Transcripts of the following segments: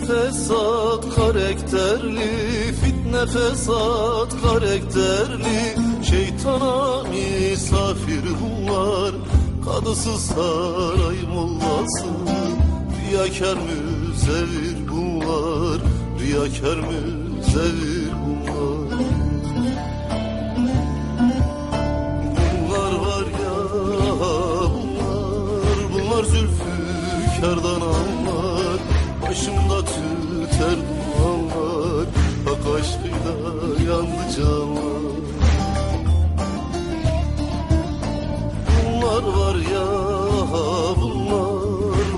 fesat karakterli. Fitne fesat karakterli. Şeytana misafir bunlar Kadısı saray mollası. Riyakar müzevir bunlar Riyakar müzevir bunlar Bunlar var ya bunlar. Bunlar zülfükardan anlar Başımda tüter dumanlar Hak aşkıyla yandı canlar. Bunlar var ya bunlar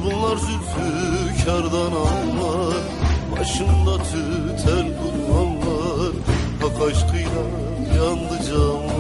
Bunlar zülfükardan anlar. Başımda tüter dumanlar Hak aşkıyla yandı canlar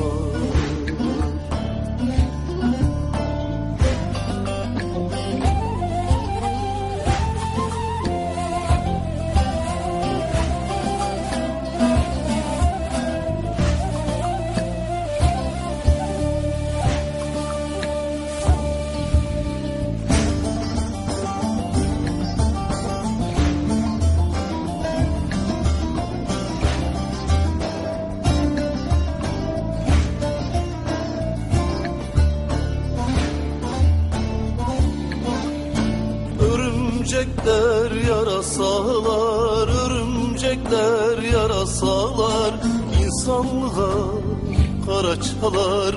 Örümcekler yarasalar, örümcekler yarasalar. İnsanlığa kara çalar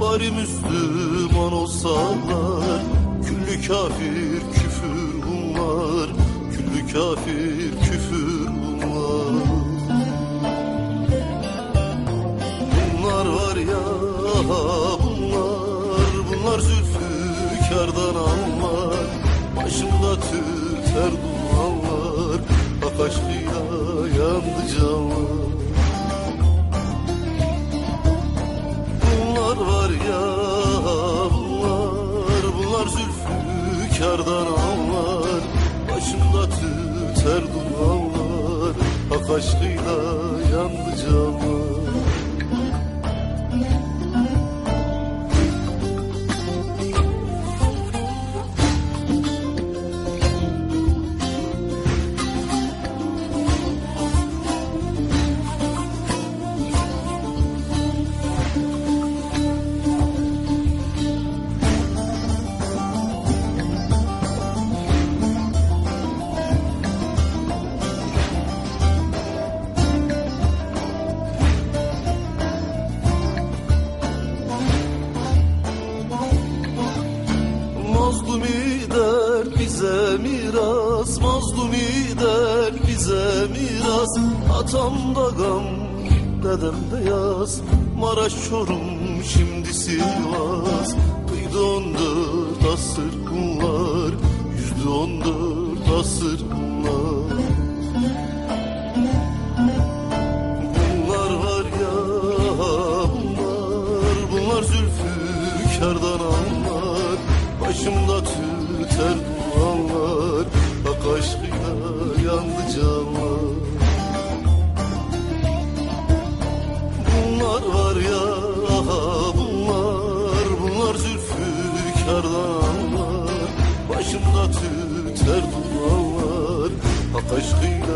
Bari Müslüman olsalar. Küllü kafir küfür bunlar Küllü kafir küfür bunlar. Bunlar var ya bunlar Bunlar zülfükardan anlar Başımda tüter dumanlar Hak aşkıyla yandı canlar. Bunlar var ya bunlar Bunlar zülfükardan anlar. Başımda tüter dumanlar Hak aşkıyla yandı canlar Mazlumi der bize miras. Atamda gam dedemde yaz. Maraş Çorum şimdi Sivas. Kıydı on dört asır bunlar Yüzdü on dört asır bunlar Bunlar var ya bunlar. Bunlar zülfükardan anlar. Başımda tüter Hak aşkıyla yandı cama Bunlar var ya aha bunlar Bunlar zülfükardanlar Başımda tüter dumanlar Hak aşkıyla